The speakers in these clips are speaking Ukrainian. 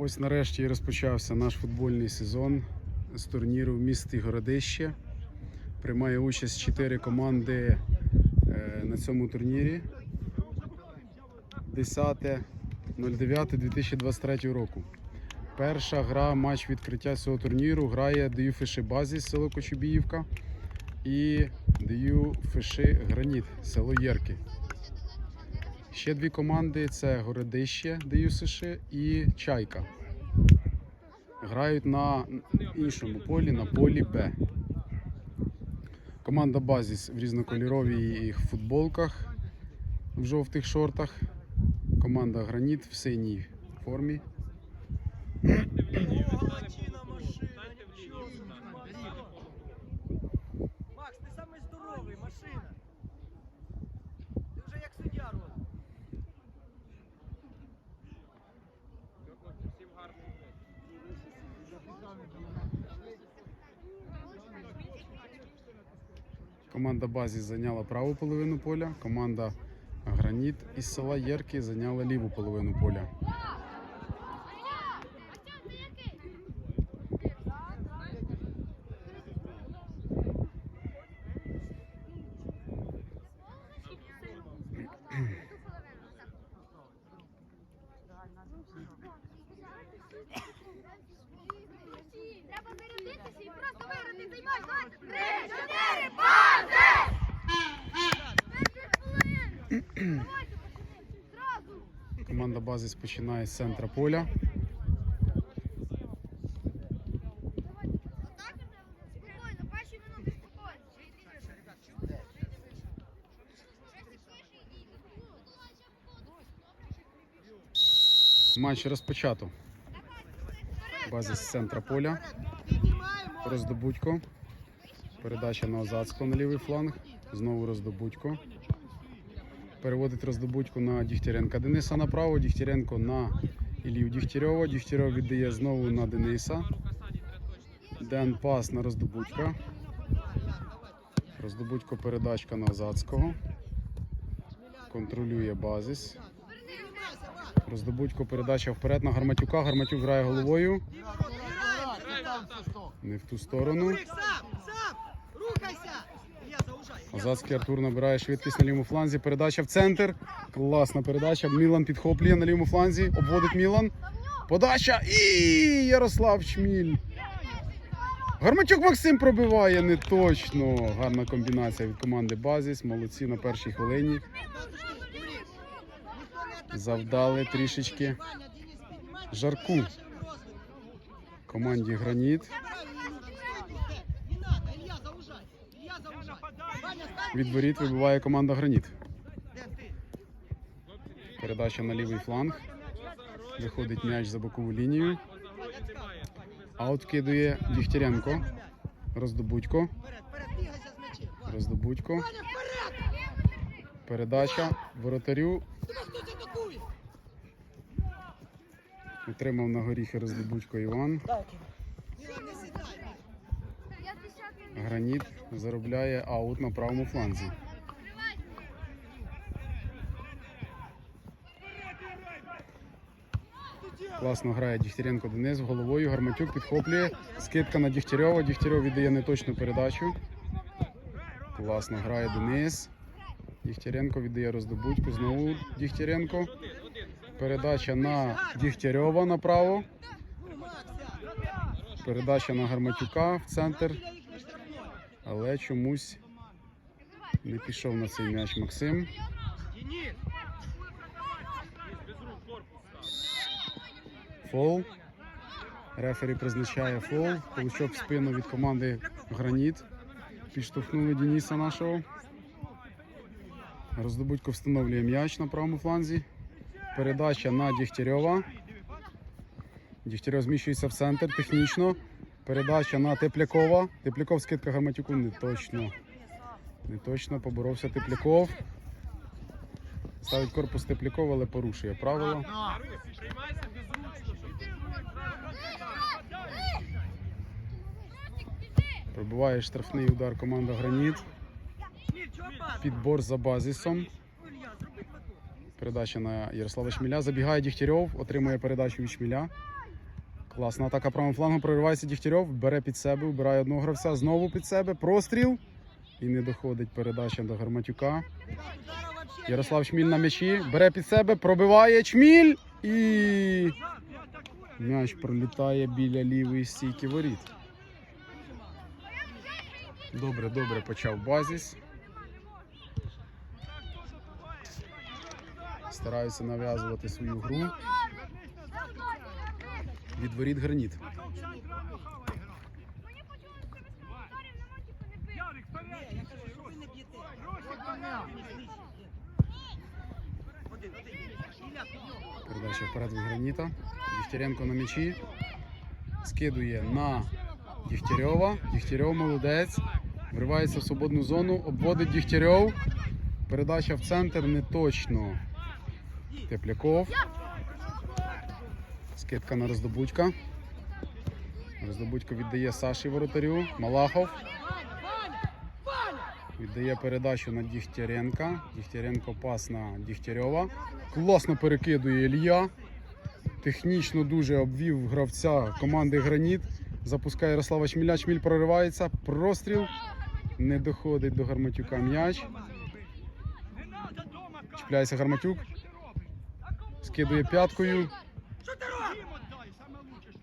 Ось нарешті розпочався наш футбольний сезон з турніру в місті Городище. Приймає участь 4 команди е, на цьому турнірі. 10.09.2023 року. Перша гра, матч відкриття цього турніру грає Даю Фиши Базі, село Кочубіївка і Даю Фиши Граніт, село Єрки. Ще дві команди це Городище Даю Сиши і Чайка. Грають на іншому полі, на полі Б. Команда Базіс в різнокольоровій футболках в жовтих шортах. Команда Граніт в синій формі. Команда базі зайняла праву половину поля. Команда Граніт із села Єрки зайняла ліву половину поля. Треба зарядитися і просто виграти цей матч. Давайте. Три, чотири, бази! П'ять хвилин. Давайте, зразу. Базіс починає з центра поля. Матч розпочато. Базіс з центра поля. Роздобудько. Передача на Озацького на лівий фланг. Знову роздобудько. Переводить роздобудько на Дігтяренка Дениса направо. Дігтяренко на Ілію Дігтярьова. Дігтярьов віддає знову на Дениса. Ден пас на роздобудька. Роздобудько передачка на Озацького. Контролює базис. Роздобудько передача вперед на Гарматюка. Гарматюк грає головою. Не в ту сторону. Заужаю. Артур набирає швидкість на лівому фланзі. Передача в центр. Класна передача. Мілан підхоплює на лівому фланзі. Обводить Мілан. Подача. І Ярослав Чміль. Гарматюк Максим пробиває не точно. Гарна комбінація від команди Базіс. Молодці на першій хвилині. Завдали трішечки жарку команді Граніт. Від воріт вибиває команда Граніт. Передача на лівий фланг. Виходить м'яч за бокову лінію. Аут кидує Дігтяренко. Роздобудько. Роздобудько. Передача воротарю. Утримав на горіхи Роздобудько Іван. Мілан, не сідай. Я десятки. Граніт заробляє аут на правому фланзі. Класно грає Дігтяренко Денис головою. Гарматюк підхоплює. Скидка на Дігтярьова. Дігтярьов віддає неточну передачу. Класно грає Денис. Дігтяренко віддає роздобудьку. Знову Дігтяренко. Передача на Дігтярьова направо. Передача на Гарматюка в центр. Біля їх не штрафной. Але чомусь не пішов на цей м'яч Максим. Фол. Рефері призначає фол. Получок в спину від команди Граніт. Підштовхнули Дениса нашого. Роздобудько встановлює м'яч на правому фланзі. Передача на Дігтярьова. Дігтярьов зміщується в центр технічно. Передача на Теплякова. Тепляков скидка Гарматюку не точно. Не точно поборовся Тепляков. Ставить корпус Теплякова, але порушує правила. Пробиває штрафний удар команда Граніт. Підбор за хватку. Передача на Ярослава Шміля. Забігає Дігтярьов, отримує передачу від Шміля. Класна атака правим флангом. Проривається Дігтярьов, бере під себе, вбирає одного гравця, знову під себе. Простріл. І не доходить передача до Гарматюка. Ярослав Чміль на м'ячі. Бере під себе, пробиває Чміль. І м'яч пролітає біля лівої стійки воріт. Добре, добре почав базіс. Стараються нав'язувати свою гру. Від воріт граніт. Передача вперед від граніта. Дігтяренко на м'ячі. Скидує на Дігтярьова. Дігтярьов молодець. Вривається в свободну зону. Обводить Дігтярьов. Передача в центр не точно. Тепляков. Скидка на роздобудька. Роздобудько віддає Саші воротарю. Малахов. Віддає передачу на Дігтяренка. Дігтяренко пас на Дігтярьова. Класно перекидує Ілья. Технічно дуже обвів гравця команди Граніт. Запускає Ярослава Чміля. Чміль проривається. Простріл. Не доходить до Гарматюка м'яч. Чіпляється Гарматюк. Скидує п'яткою.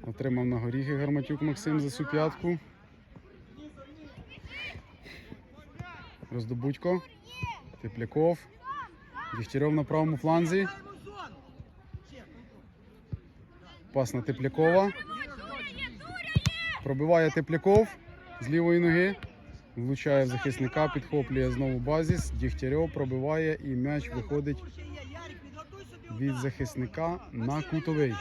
Отримав на горіхи Гарматюк Максим за цю п'ятку. Роздобудько. Тепляков. Дігтярьов на правому фланзі. Пас на Теплякова. Пробиває Тепляков з лівої ноги. Влучає в захисника, підхоплює знову базіс. Дігтярьов пробиває і м'яч виходить від захисника на кутовий.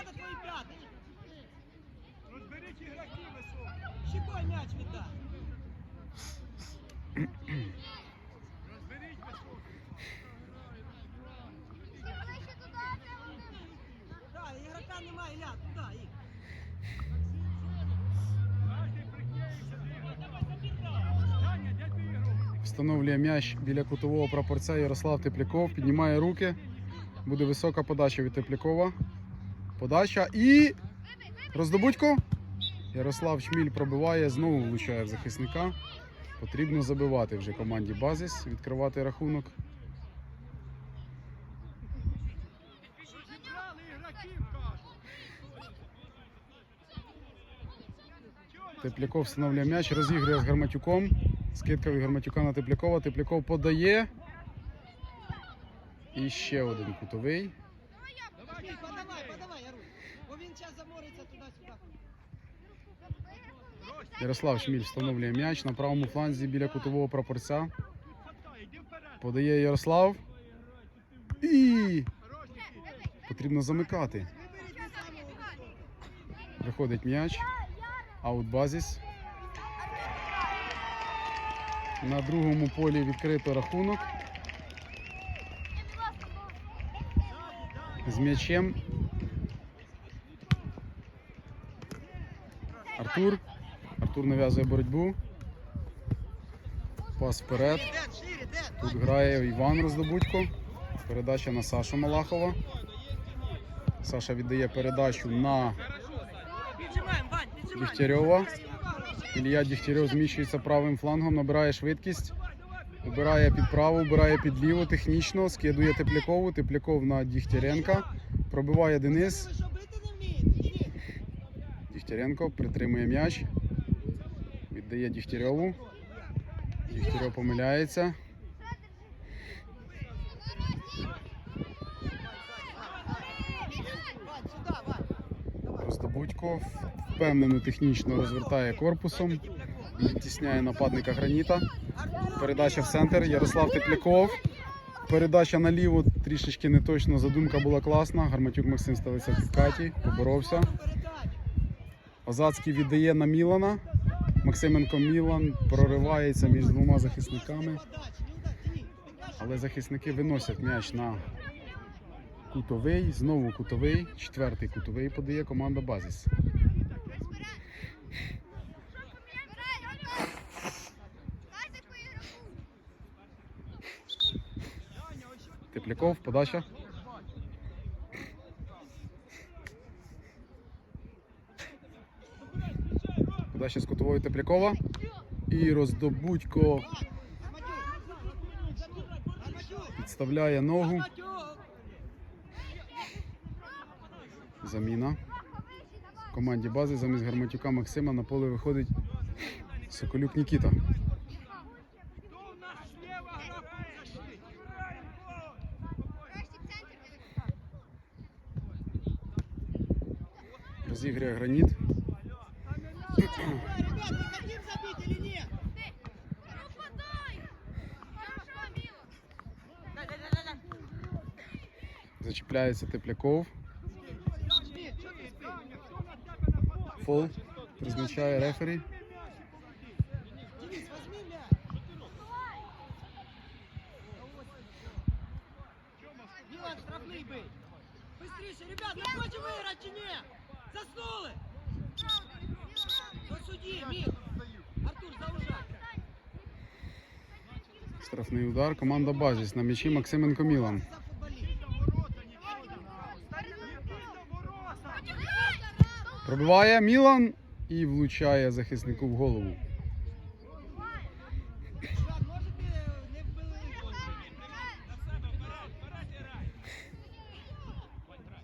Встановлює м'яч біля кутового прапорця Ярослав Тепляков. Піднімає руки. Буде висока подача від Теплякова. Подача і роздобудько. Ярослав Чміль пробиває, знову влучає в захисника. Потрібно забивати вже команді Базіс, відкривати рахунок. Тепляков встановлює м'яч, розігрує з Гарматюком. Скидка від Гарматюка на Теплякова. Тепляков подає. І ще один кутовий. Подавай, подавай, Ярусь. Бо він зараз замориться туди-сюди. Ярослав Шміль встановлює м'яч на правому фланзі біля кутового прапорця. Подає Ярослав. І потрібно замикати. Виходить м'яч. Аут базіс. На другому полі відкрито рахунок. З м'ячем. Артур. Артур нав'язує боротьбу. Пас вперед. Тут грає Іван Роздобудько. Передача на Сашу Малахова. Саша віддає передачу на Дігтярьова. Ілля Дігтярьов зміщується правим флангом, набирає швидкість. Убирає під праву, убирає під ліву технічно, скидує Теплякову. Тепляков на Дігтяренка. Пробиває Денис. Дігтяренко притримує м'яч. Віддає Дігтярьову. Дігтярьов помиляється. Вань. Роздобудько впевнено технічно розвертає корпусом. Відтісняє нападника граніта. Передача в центр. Ярослав Тепляков. Передача наліво трішечки не точно. Задумка була класна. Гарматюк Максим ставиться в підкаті, поборовся. Озацький віддає на Мілана. Максименко Мілан проривається між двома захисниками. Але захисники виносять м'яч на кутовий. Знову кутовий. Четвертий кутовий подає команда Базіс. Тепляков, подача. Передача з кутової Теплякова. І роздобудько підставляє ногу. Заміна. В команді бази замість Гарматюка Максима на поле виходить Соколюк Нікіта. Розіграє граніт. Нападай! Хорошо, Міла. Зачіпляється Тепляков. Фол. Призначає рефері. Денис, возьми мяч. Милан, штрафний бий. Заснули! До судді, міг! Артур, заужай. Штрафний удар. Команда Базіс. На м'ячі Максименко Мілан. Пробиває Мілан і влучає захиснику в голову. Ребят, можете не вбили.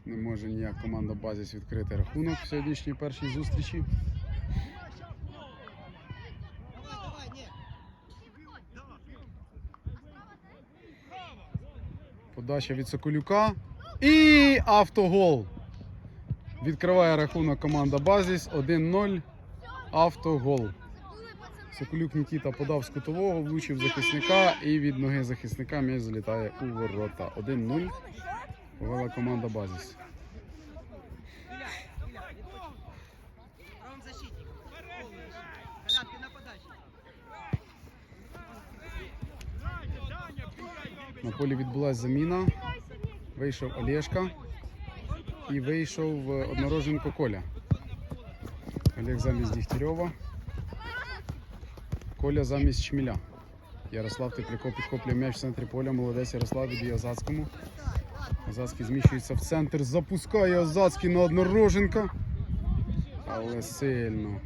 Не може ніяк команда Базіс відкрити рахунок в сьогоднішній першій зустрічі. Подача від Соколюка. І автогол. Відкриває рахунок команда Базіс 1-0. Автогол. Соколюк Нікіта подав з кутового, влучив захисника і від ноги захисника м'яч залітає у ворота. 1-0. Повела команда Базіс. На полі відбулася заміна. Вийшов Олєшка і вийшов е, однороженко Коля. Олег замість Дігтярьова. Коля замість Чміля. Ярослав Тепляков підхоплює м'яч в центрі поля. Молодець Ярослав віддає Озацькому. Озацький зміщується в центр, запускає Озацький на однороженка. Але сильно.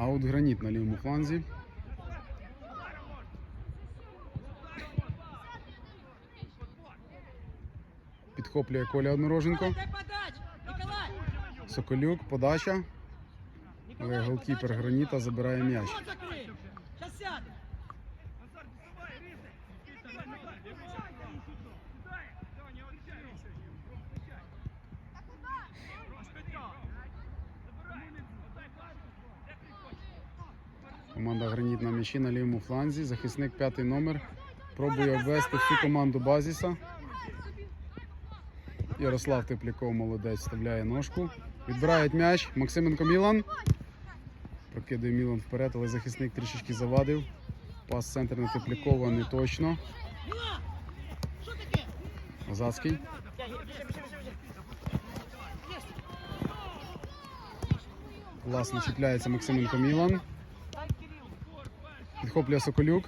Йому от граніт на лівому фланзі. Підхоплює Коля Однороженко. Соколюк, подача. Але голкіпер граніта забирає м'яч. Команда Граніт на м'ячі на лівому фланзі. Захисник п'ятий номер. Пробує обвести всю команду Базіса. Ярослав Тепляков молодець вставляє ножку. Відбирають м'яч. Максименко Мілан. Прокидує Мілан вперед, але захисник трішечки завадив. Пас центр на Теплякова не точно. Що. Класно чіпляється Максименко Мілан. Підхоплює Соколюк.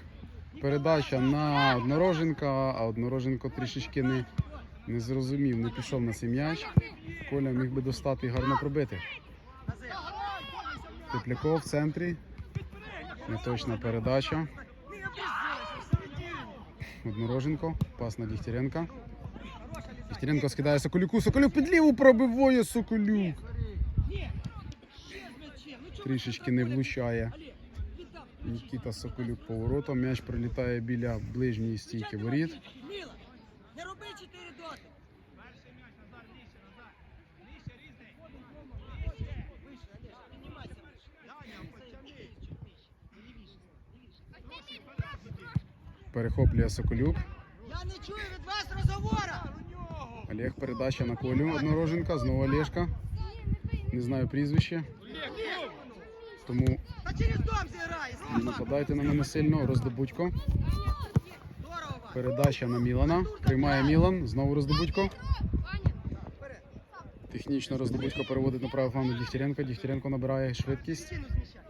Передача на однороженка, а однороженко трішечки не, не зрозумів, не пішов на цей м'яч. Коля міг би достати і гарно пробити. Тепляков в центрі. Неточна передача. Однороженко. Пас на Дігтяренка. Дігтяренко скидає Соколюку. Соколюк під ліву пробиває Соколюк. Трішечки не влучає. Нікіта Соколюк поворотом. М'яч прилітає біля ближньої стійки воріт. Міла, не роби чотири доти. Перехоплює Соколюк. Я не чую від вас розговора. Олег передача на Колю Однороженка. Знову Олешка. Не знаю прізвище. Тому нападайте на мене сильно. Роздобудько. Передача на Мілана. Приймає Мілан. Знову роздобудько. Технічно роздобудько переводить на правий фланг Дігтяренко. Дігтяренко набирає швидкість.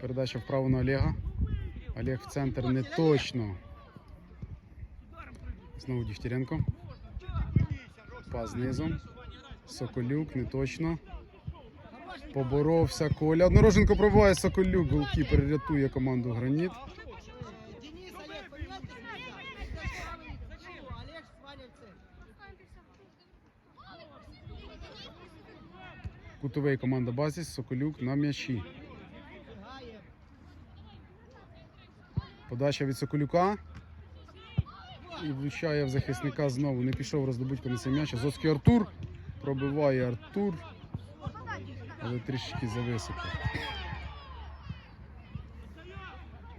Передача вправо на Олега. Олег в центр не точно. Знову Дігтяренко. Пас знизу. Соколюк, не точно. Поборовся Коля. Однороженко пробиває Соколюк. Голкіпер рятує команду Граніт. Кутовий команда Базіс. Соколюк на м'ячі. Подача від Соколюка. І влучає в захисника знову. Не пішов роздобутько на цей м'яч. Азовський Артур. Пробиває Артур. Але трішечки зависоко.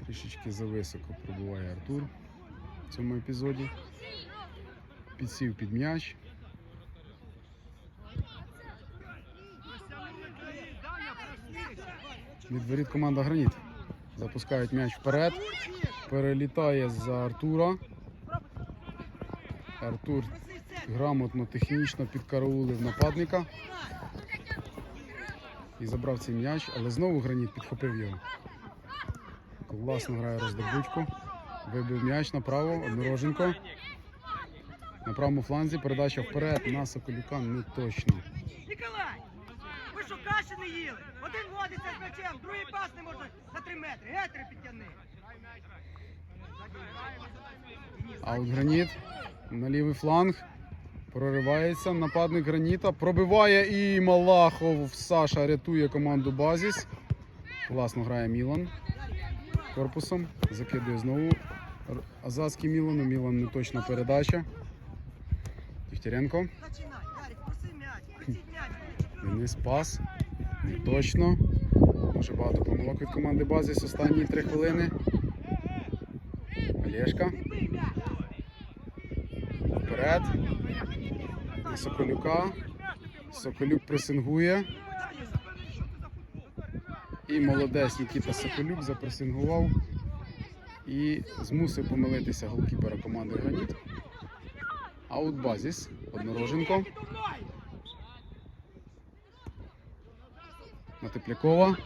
Трішечки зависоко пробиває Артур в цьому епізоді. Підсів під м'яч. Від воріт команда Граніт. Запускають м'яч вперед. Перелітає за Артура. Артур грамотно, технічно підкараулив нападника. І забрав цей м'яч, але знову граніт підхопив його. Класно грає роздобучку. Вибив м'яч направо, однороженко. На правому фланзі передача вперед на Соколюка не точно. Ніколай! Ви що каші не їли? Один водиться з м'ячем, другий пас не може на три метри. Гетри підтягни. Аут граніт на лівий фланг. Проривається нападник граніта. Пробиває і Малахов Саша рятує команду Базіс. Класно грає Мілан корпусом. Закидує знову Азацький Мілану. Мілан не точна передача. Дігтяренко. Денис пас. Не точно. Дуже багато помилок від команди Базіс. Останні три хвилини. Олешка. Вперед. Соколюка. Соколюк пресингує. І молодець Нікіта Соколюк запресингував і змусив помилитися голкіпера команди Граніт. Аут Базіс. Однороженко. На Теплякова.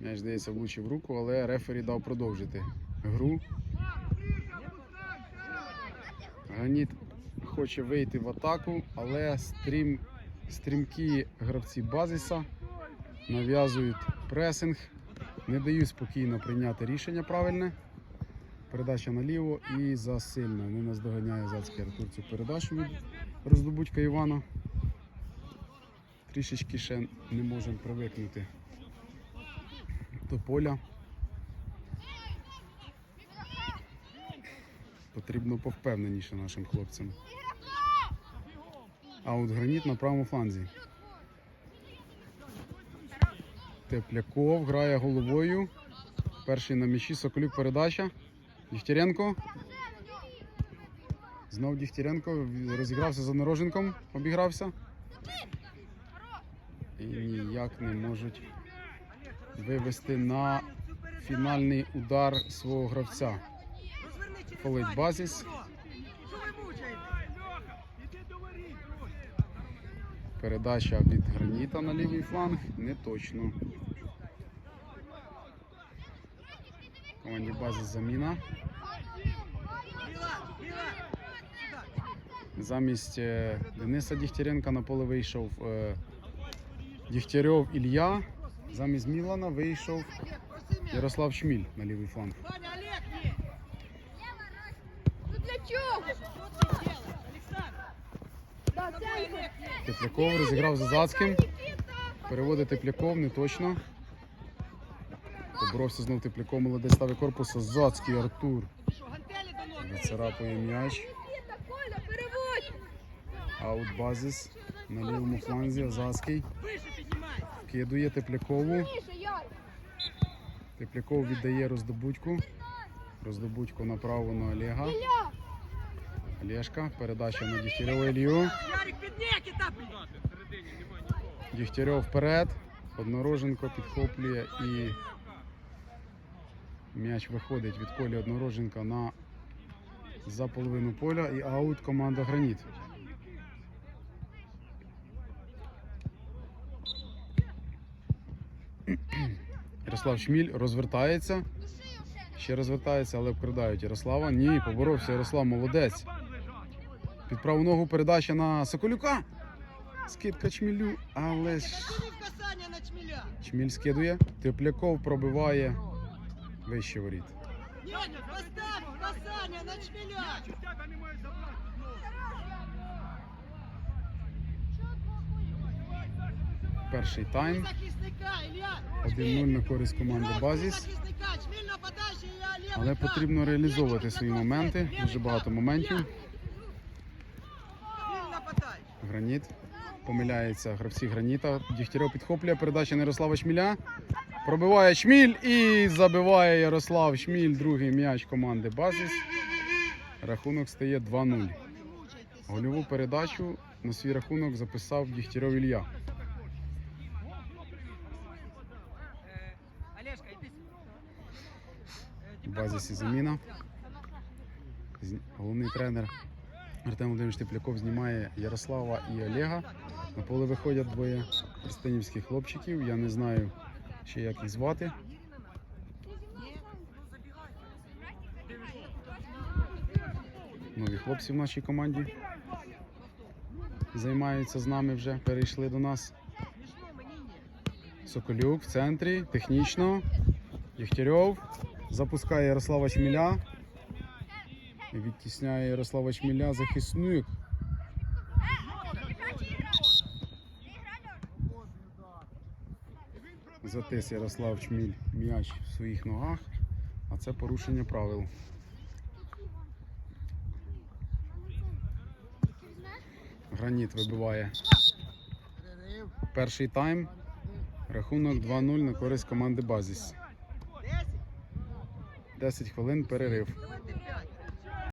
М'яч, здається, влучив руку, але рефері дав продовжити гру. Ганіт хоче вийти в атаку, але стрім, стрімкі гравці базиса нав'язують пресинг, не дають спокійно прийняти рішення правильне. Передача наліво і засильно. Не наздоганяє Зацький Артур цю передачу від роздобутька Івана. Трішечки ще не можемо привикнути до поля. Потрібно повпевненіше нашим хлопцям. А от граніт на правому фланзі. Тепляков грає головою. Перший на м'ячі, Соколюк передача. Дігтяренко. Знов Дігтяренко розігрався за Нароженком, обігрався. І ніяк не можуть вивести на фінальний удар свого гравця. Через базіс. Передача від граніта на лівий фланг не точно. Команді бази заміна. Замість е, Дениса Дігтяренка на поле вийшов е, Дігтярьов Ілля. Замість Мілана вийшов. Ярослав Шміль на лівий фланг. Тепляков розіграв за Зацьким. Переводить Тепляков не точно. Поборовся знов Тепляков, молодець ставить корпуса. Зацький Артур. Вицарапує м'яч. Нікіта, Коля, переводь! Аут базис на лівому фланзі. Азацький вкидує Теплякову. Тепляков віддає роздобутьку. Роздобутьку направо на Олега. Олешка. Передача на Дігтярьова Ілью. Дігтярьов вперед. Однороженко підхоплює і м'яч виходить від колі Однороженка на за половину поля і аут команда Граніт. Ярослав Шміль розвертається. Ще розвертається, але обкрадають Ярослава. Ні, поборовся Ярослав, молодець. Під праву ногу передача на Соколюка. Скидка чмілю, але ж чміль скидує. Тепляков пробиває вище воріт. Перший тайм. Захисника, Ілля. 1-0 на користь команди Базіс. Але потрібно реалізовувати свої моменти. Дуже багато моментів. Граніт. Помиляється гравці граніта. Дігтярьов підхоплює передача Ярослава Шміля. Пробиває Шміль і забиває Ярослав Шміль. Другий м'яч команди Базіс. Рахунок стає 2-0. Гольову передачу на свій рахунок записав Дігтярьов В базісі заміна. Головний тренер Артем Володимирович Тепляков знімає Ярослава і Олега. На поле виходять двоє станівських хлопчиків. Я не знаю ще як їх звати. Нові хлопці в нашій команді займаються з нами вже, перейшли до нас. Соколюк в центрі, технічно. Єхтярьов запускає Ярослава Чміля. Відтісняє Ярослава Чміля захисник. Затис Ярослав Чміль м'яч в своїх ногах, а це порушення правил. Граніт вибиває перший тайм. Рахунок 2-0 на користь команди Базіс. 10, 10 хвилин перерив. давайте 5.